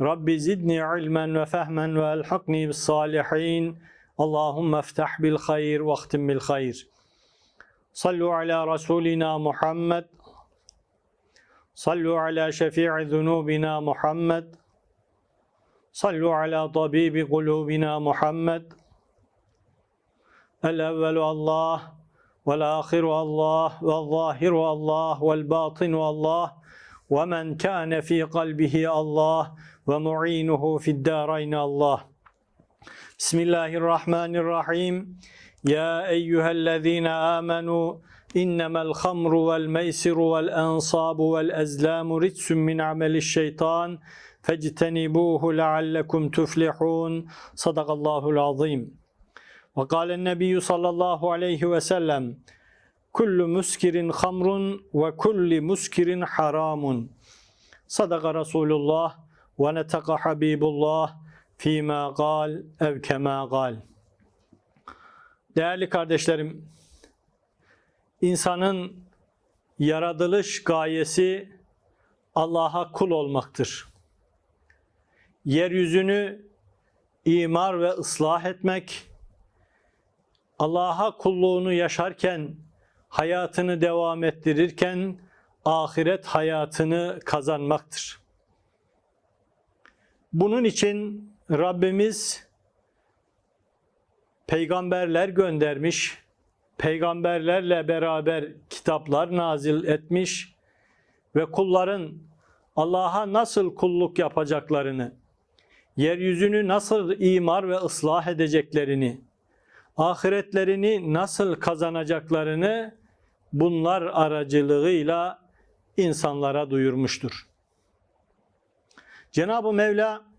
رب زدني علما وفهما وألحقني بالصالحين. اللهم افتح بالخير واختم بالخير. صلوا على رسولنا محمد. صلوا على شفيع ذنوبنا محمد. صلوا على طبيب قلوبنا محمد. الأول الله والآخر الله والظاهر الله والباطن الله ومن كان في قلبه الله ومعينه في الدارين. الله. بسم الله الرحمن الرحيم. يا أيها الذين آمنوا إنما الخمر والميسر والأنصاب والأزلام رجس من عمل الشيطان فاجتنبوه لعلكم تفلحون. صدق الله العظيم. وقال النبي صلى الله عليه وسلم كل مسكر خمر وكل مسكر حرام. صدق رسول الله. ونتق حبيب الله فيما قال ev kema قال Değerli kardeşlerim, insanın yaratılış gayesi Allah'a kul olmaktır. Yeryüzünü imar ve ıslah etmek, Allah'a kulluğunu yaşarken, hayatını devam ettirirken ahiret hayatını kazanmaktır. Bunun için Rabbimiz peygamberler göndermiş, peygamberlerle beraber kitaplar nazil etmiş ve kulların Allah'a nasıl kulluk yapacaklarını, yeryüzünü nasıl imar ve ıslah edeceklerini, ahiretlerini nasıl kazanacaklarını bunlar aracılığıyla insanlara duyurmuştur. Cenab-ı Mevla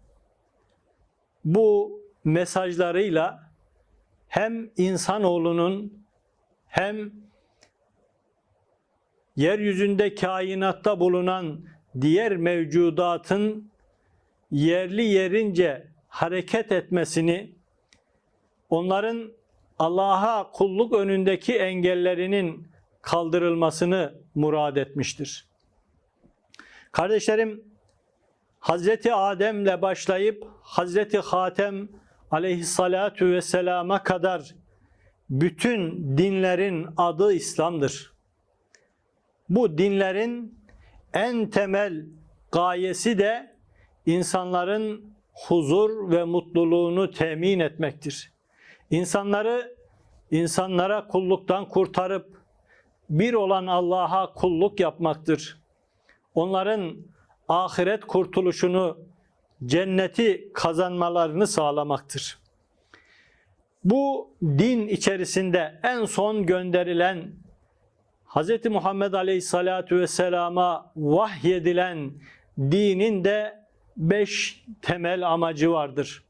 bu mesajlarıyla hem insanoğlunun hem yeryüzünde kainatta bulunan diğer mevcudatın yerli yerince hareket etmesini, onların Allah'a kulluk önündeki engellerinin kaldırılmasını murad etmiştir. Kardeşlerim, Hazreti Adem'le başlayıp Hazreti Hatem aleyhissalatu vesselama kadar bütün dinlerin adı İslam'dır. Bu dinlerin en temel gayesi de insanların huzur ve mutluluğunu temin etmektir. İnsanları insanlara kulluktan kurtarıp bir olan Allah'a kulluk yapmaktır. Onların ahiret kurtuluşunu, cenneti kazanmalarını sağlamaktır. Bu din içerisinde en son gönderilen Hz. Muhammed Aleyhisselatü Vesselam'a vahyedilen dinin de beş temel amacı vardır.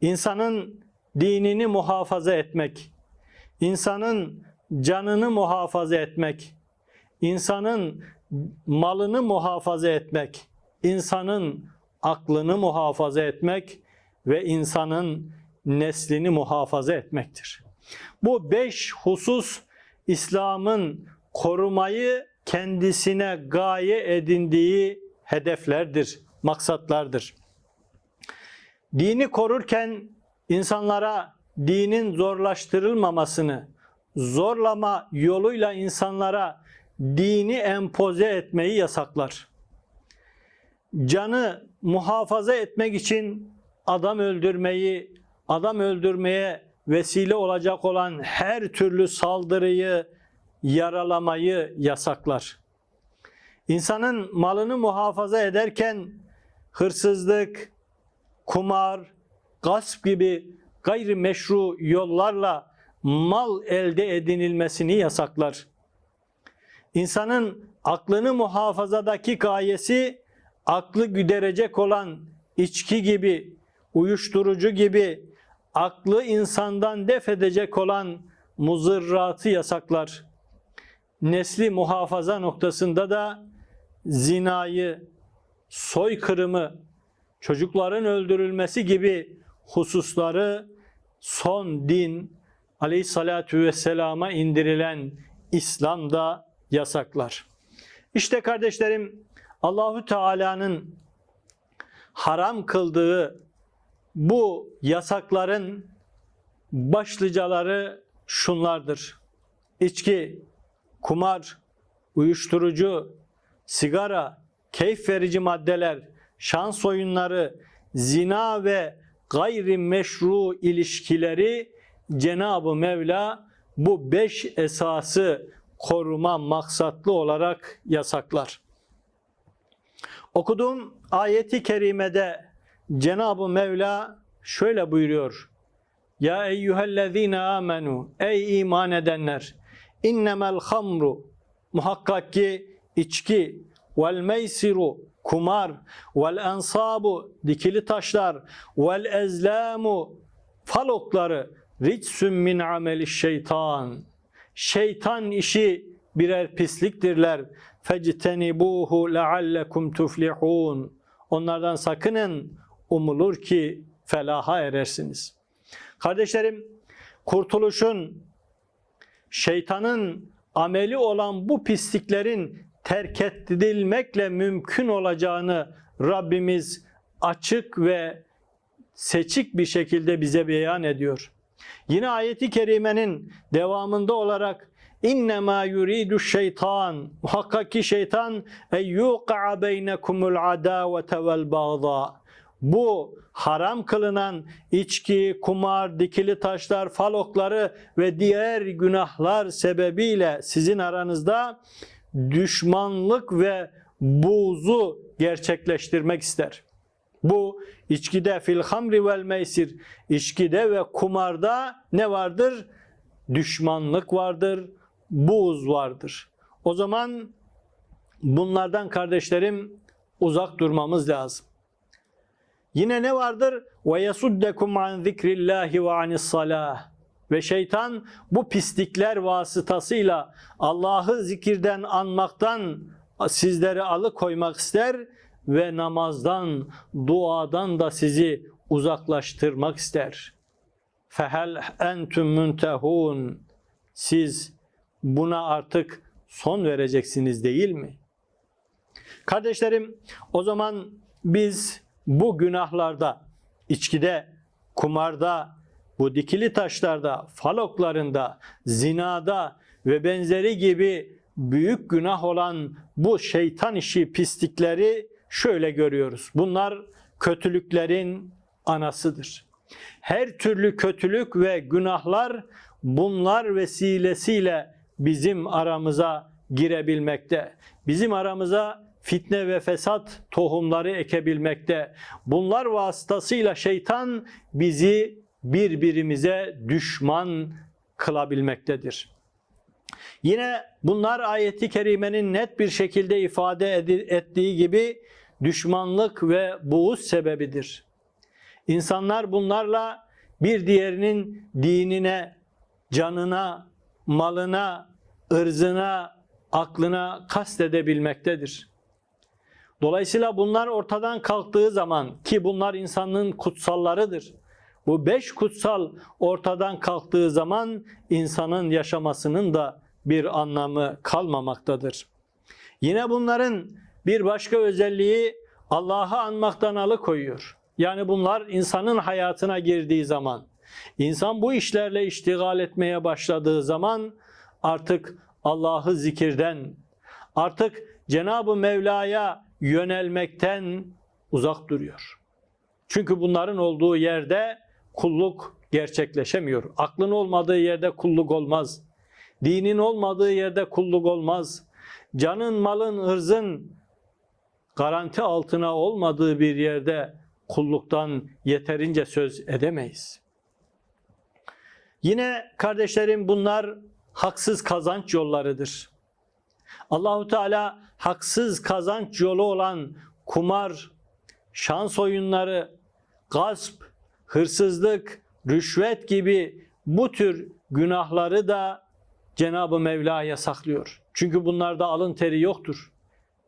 İnsanın dinini muhafaza etmek, insanın canını muhafaza etmek, insanın malını muhafaza etmek, insanın aklını muhafaza etmek ve insanın neslini muhafaza etmektir. Bu beş husus İslam'ın korumayı kendisine gaye edindiği hedeflerdir, maksatlardır. Dini korurken insanlara dinin zorlaştırılmamasını, zorlama yoluyla insanlara dini empoze etmeyi yasaklar. Canı muhafaza etmek için adam öldürmeyi, adam öldürmeye vesile olacak olan her türlü saldırıyı, yaralamayı yasaklar. İnsanın malını muhafaza ederken hırsızlık, kumar, gasp gibi gayri meşru yollarla mal elde edinilmesini yasaklar. İnsanın aklını muhafazadaki gayesi aklı güderecek olan içki gibi, uyuşturucu gibi aklı insandan def edecek olan muzırratı yasaklar. Nesli muhafaza noktasında da zinayı, soykırımı, çocukların öldürülmesi gibi hususları son din aleyhissalatu vesselama indirilen İslam'da yasaklar. İşte kardeşlerim Allahu Teala'nın haram kıldığı bu yasakların başlıcaları şunlardır. İçki, kumar, uyuşturucu, sigara, keyif verici maddeler, şans oyunları, zina ve gayri meşru ilişkileri Cenab-ı Mevla bu beş esası koruma maksatlı olarak yasaklar. Okuduğum ayeti kerimede Cenab-ı Mevla şöyle buyuruyor. Ya eyyühellezine amenu ey iman edenler innemel hamru muhakkak ki içki vel meysiru kumar vel ensabu dikili taşlar vel ezlamu falokları ricsun min ameli şeytan şeytan işi birer pisliktirler fectenibuhu leallekum tuflihun onlardan sakının umulur ki felaha erersiniz. Kardeşlerim kurtuluşun şeytanın ameli olan bu pisliklerin terk edilmekle mümkün olacağını Rabbimiz açık ve seçik bir şekilde bize beyan ediyor. Yine ayeti kerimenin devamında olarak İnnemâ yuridu şeytan muhakkak ki şeytan ey yuqa'a beynekumul adavete vel bağda bu haram kılınan içki, kumar, dikili taşlar, falokları ve diğer günahlar sebebiyle sizin aranızda düşmanlık ve buğzu gerçekleştirmek ister. Bu içkide fil hamri vel meysir, içkide ve kumarda ne vardır? Düşmanlık vardır, buğz vardır. O zaman bunlardan kardeşlerim uzak durmamız lazım. Yine ne vardır? Ve yasuddekum an zikrillahi ve anis salah. Ve şeytan bu pislikler vasıtasıyla Allah'ı zikirden anmaktan sizleri alıkoymak ister ve namazdan, duadan da sizi uzaklaştırmak ister. Fehel entüm müntehun. Siz buna artık son vereceksiniz değil mi? Kardeşlerim, o zaman biz bu günahlarda, içkide, kumarda, bu dikili taşlarda, faloklarında, zinada ve benzeri gibi büyük günah olan bu şeytan işi pislikleri şöyle görüyoruz. Bunlar kötülüklerin anasıdır. Her türlü kötülük ve günahlar bunlar vesilesiyle bizim aramıza girebilmekte. Bizim aramıza fitne ve fesat tohumları ekebilmekte. Bunlar vasıtasıyla şeytan bizi birbirimize düşman kılabilmektedir. Yine bunlar ayeti kerimenin net bir şekilde ifade ettiği gibi düşmanlık ve buğuz sebebidir. İnsanlar bunlarla bir diğerinin dinine, canına, malına, ırzına, aklına kast edebilmektedir. Dolayısıyla bunlar ortadan kalktığı zaman ki bunlar insanlığın kutsallarıdır. Bu beş kutsal ortadan kalktığı zaman insanın yaşamasının da bir anlamı kalmamaktadır. Yine bunların bir başka özelliği Allah'ı anmaktan alıkoyuyor. Yani bunlar insanın hayatına girdiği zaman, insan bu işlerle iştigal etmeye başladığı zaman artık Allah'ı zikirden, artık Cenab-ı Mevla'ya yönelmekten uzak duruyor. Çünkü bunların olduğu yerde kulluk gerçekleşemiyor. Aklın olmadığı yerde kulluk olmaz. Dinin olmadığı yerde kulluk olmaz. Canın, malın, ırzın garanti altına olmadığı bir yerde kulluktan yeterince söz edemeyiz. Yine kardeşlerim bunlar haksız kazanç yollarıdır. Allahu Teala haksız kazanç yolu olan kumar, şans oyunları, gasp, hırsızlık, rüşvet gibi bu tür günahları da Cenab-ı Mevla yasaklıyor. Çünkü bunlarda alın teri yoktur.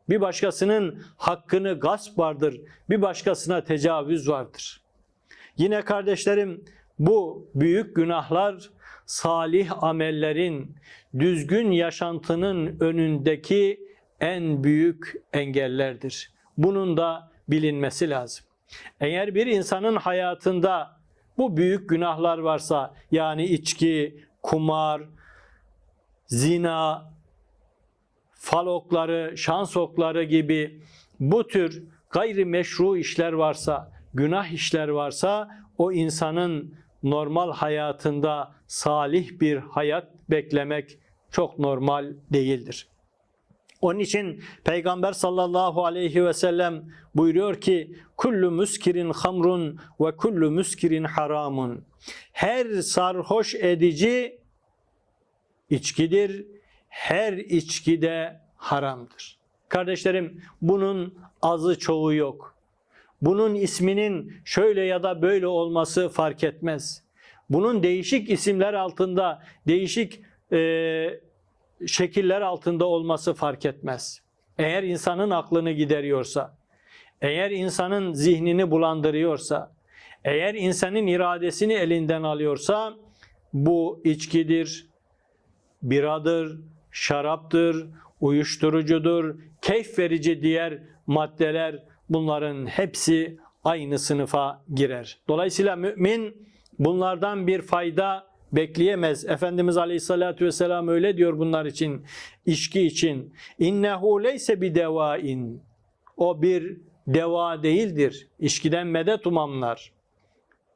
Bir başkasının hakkını gasp vardır, bir başkasına tecavüz vardır. Yine kardeşlerim bu büyük günahlar salih amellerin, düzgün yaşantının önündeki en büyük engellerdir. Bunun da bilinmesi lazım. Eğer bir insanın hayatında bu büyük günahlar varsa yani içki, kumar, zina, fal okları, şans okları gibi bu tür gayri meşru işler varsa, günah işler varsa o insanın normal hayatında salih bir hayat beklemek çok normal değildir. Onun için Peygamber sallallahu aleyhi ve sellem buyuruyor ki kullu muskirin hamrun ve kullu muskirin haramun. Her sarhoş edici içkidir. Her içki de haramdır. Kardeşlerim bunun azı çoğu yok. Bunun isminin şöyle ya da böyle olması fark etmez. Bunun değişik isimler altında, değişik e, şekiller altında olması fark etmez. Eğer insanın aklını gideriyorsa, eğer insanın zihnini bulandırıyorsa, eğer insanın iradesini elinden alıyorsa bu içkidir, biradır, şaraptır, uyuşturucudur, keyif verici diğer maddeler bunların hepsi aynı sınıfa girer. Dolayısıyla mümin bunlardan bir fayda bekleyemez. Efendimiz Aleyhisselatü Vesselam öyle diyor bunlar için, içki için. İnnehu leyse bi devain. O bir deva değildir. İçkiden medet umamlar.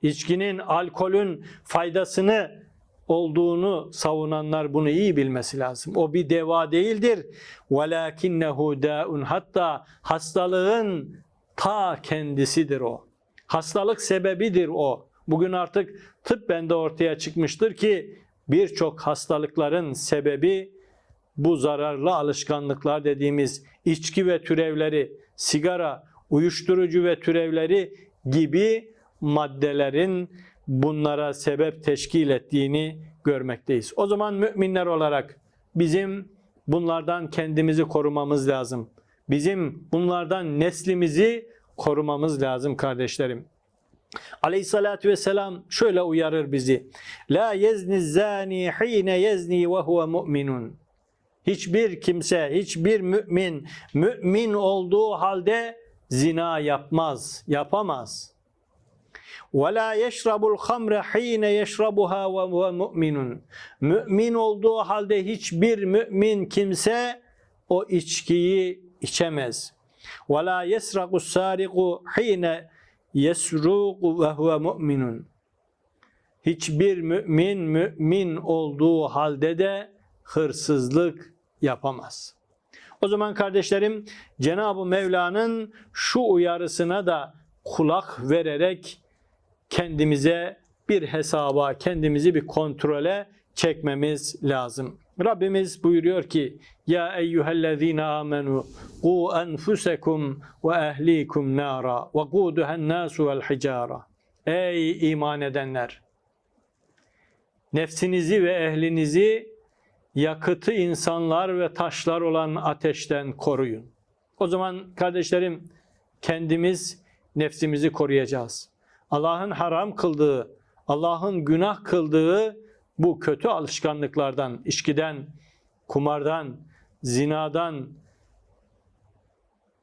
İçkinin, alkolün faydasını olduğunu savunanlar bunu iyi bilmesi lazım. O bir deva değildir. وَلَاكِنَّهُ دَاءٌ Hatta hastalığın ta kendisidir o. Hastalık sebebidir o. Bugün artık tıp bende ortaya çıkmıştır ki birçok hastalıkların sebebi bu zararlı alışkanlıklar dediğimiz içki ve türevleri, sigara, uyuşturucu ve türevleri gibi maddelerin bunlara sebep teşkil ettiğini görmekteyiz. O zaman müminler olarak bizim bunlardan kendimizi korumamız lazım. Bizim bunlardan neslimizi korumamız lazım kardeşlerim. Aleyhissalatü vesselam şöyle uyarır bizi. La yezni zani hine yezni ve huve mu'minun. Hiçbir kimse, hiçbir mümin, mümin olduğu halde zina yapmaz, yapamaz. Yeşrabul hamre hine yeşrabuha ve huve mu'minun. Mümin olduğu halde hiçbir mümin kimse o içkiyi içemez. Yesrakus sariqu hine yesruqu ve huve mu'minun. Hiçbir mümin mümin olduğu halde de hırsızlık yapamaz. O zaman kardeşlerim Cenab-ı Mevla'nın şu uyarısına da kulak vererek kendimize bir hesaba, kendimizi bir kontrole çekmemiz lazım. Rabbimiz buyuruyor ki Ya eyyühellezine amenu Qu enfusekum ve ehlikum nara Ve quduhen nasu vel hicara Ey iman edenler! Nefsinizi ve ehlinizi yakıtı insanlar ve taşlar olan ateşten koruyun. O zaman kardeşlerim kendimiz nefsimizi koruyacağız. Allah'ın haram kıldığı, Allah'ın günah kıldığı bu kötü alışkanlıklardan, içkiden, kumardan, zinadan,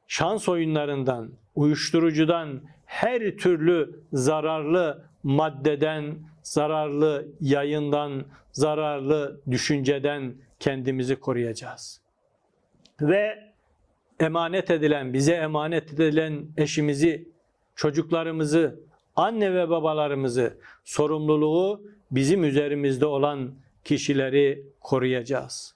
şans oyunlarından, uyuşturucudan, her türlü zararlı maddeden, zararlı yayından, zararlı düşünceden kendimizi koruyacağız. Ve emanet edilen, bize emanet edilen eşimizi, çocuklarımızı, anne ve babalarımızı, sorumluluğu bizim üzerimizde olan kişileri koruyacağız.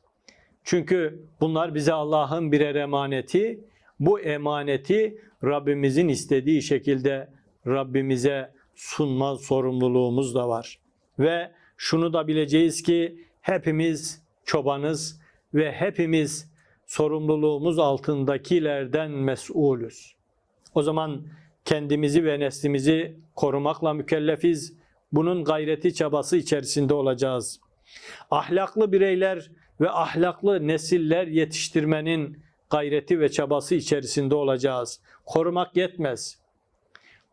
Çünkü bunlar bize Allah'ın birer emaneti. Bu emaneti Rabbimizin istediği şekilde Rabbimize sunma sorumluluğumuz da var. Ve şunu da bileceğiz ki hepimiz çobanız ve hepimiz sorumluluğumuz altındakilerden mesulüz. O zaman kendimizi ve neslimizi korumakla mükellefiz. bunun gayreti çabası içerisinde olacağız. Ahlaklı bireyler ve ahlaklı nesiller yetiştirmenin gayreti ve çabası içerisinde olacağız. Korumak yetmez.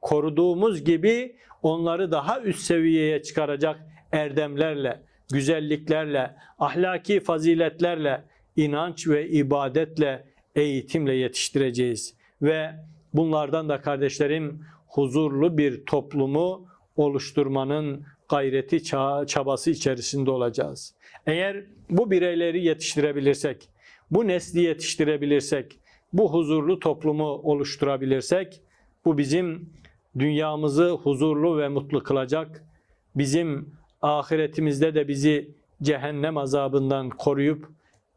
Koruduğumuz gibi onları daha üst seviyeye çıkaracak erdemlerle, güzelliklerle, ahlaki faziletlerle, inanç ve ibadetle, eğitimle yetiştireceğiz. Ve bunlardan da kardeşlerim huzurlu bir toplumu oluşturmanın gayreti ça- çabası içerisinde olacağız. Eğer bu bireyleri yetiştirebilirsek, bu nesli yetiştirebilirsek, bu huzurlu toplumu oluşturabilirsek, bu bizim dünyamızı huzurlu ve mutlu kılacak, bizim ahiretimizde de bizi cehennem azabından koruyup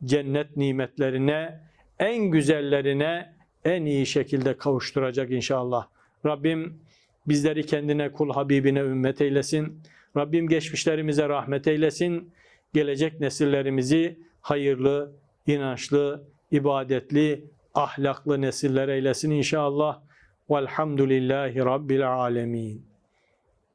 cennet nimetlerine, en güzellerine en iyi şekilde kavuşturacak inşallah. Rabbim bizleri kendine kul Habibine ümmet eylesin. Rabbim geçmişlerimize rahmet eylesin. Gelecek nesillerimizi hayırlı, inançlı, ibadetli, ahlaklı nesiller eylesin inşallah. Velhamdülillahi Rabbil alemin.